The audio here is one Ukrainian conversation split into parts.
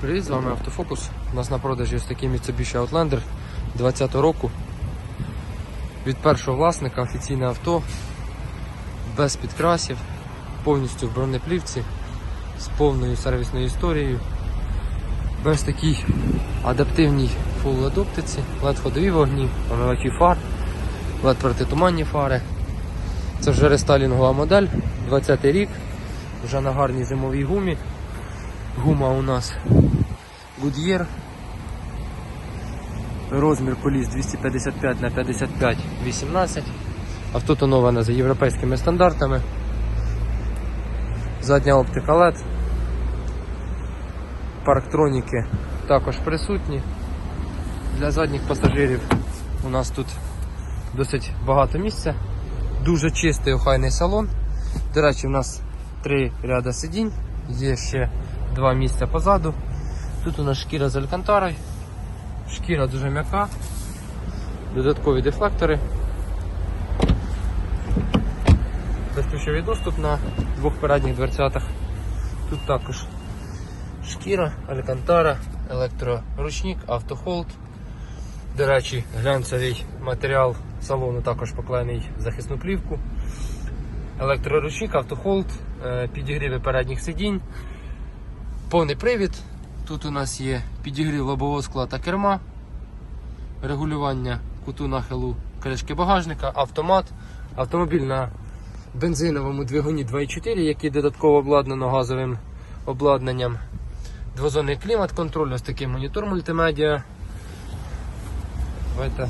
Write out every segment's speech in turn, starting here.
Привіт, з вами Автофокус. У нас на продажі ось такий Mitsubishi Outlander 20 року. Від першого власника офіційне авто, без підкрасів, повністю в бронеплівці, з повною сервісною історією. Без такій адаптивній LED оптиці, LED ходові вогні, омивачі фар, LED протитуманні фари. Це вже рестайлінгова модель, 20 рік, вже на гарній зимовій гумі. Гума у нас Goodyear. Розмір коліс 255 на 55 18. Авто тоноване за європейськими стандартами. Задня оптика LED. Парктроніки також присутні. Для задніх пасажирів у нас тут досить багато місця. Дуже чистий охайний салон. До речі, у нас три ряда сидінь, є ще два місця позаду. Тут у нас шкіра з алькантарою. Шкіра дуже м'яка. Додаткові дефлектори. Безключовий доступ на двох передніх дверцятах. Тут також шкіра, алькантара, електроручник, автохолд. До речі, глянцевий матеріал салону також поклеєний в захисну плівку. Електроручник, автохолд, е, підігріви передніх сидінь, повний привід. Тут у нас є підігрів лобового скла та керма, регулювання куту нахилу кришки багажника, автомат, автомобіль на бензиновому двигуні 2.4, який додатково обладнано газовим обладнанням. Двозонний клімат контроль, ось такий монітор мультимедіа. Давайте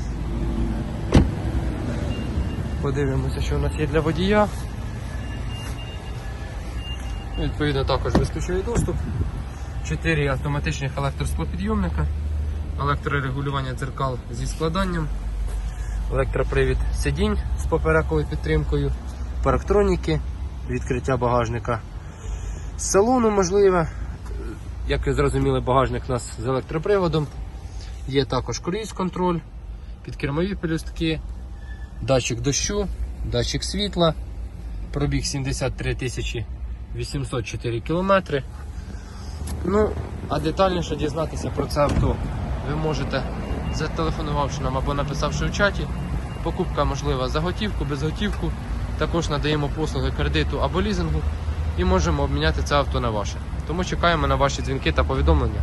подивимося, що у нас є для водія. Відповідно, також безключовий доступ. 4 автоматичних електросклопідйомника, електрорегулювання дзеркал зі складанням, електропривід сидінь з поперековою підтримкою, парктроніки, відкриття багажника з салону можливе. Як ви зрозуміли, багажник у нас з електроприводом. Є також круїз контроль, підкермові пелюстки, датчик дощу, датчик світла, пробіг 73 804 кілометри. Ну, а детальніше дізнатися про це авто ви можете зателефонувавши нам або написавши в чаті. Покупка можлива за готівку, без готівку. Також надаємо послуги кредиту або лізингу і можемо обміняти це авто на ваше. Тому чекаємо на ваші дзвінки та повідомлення.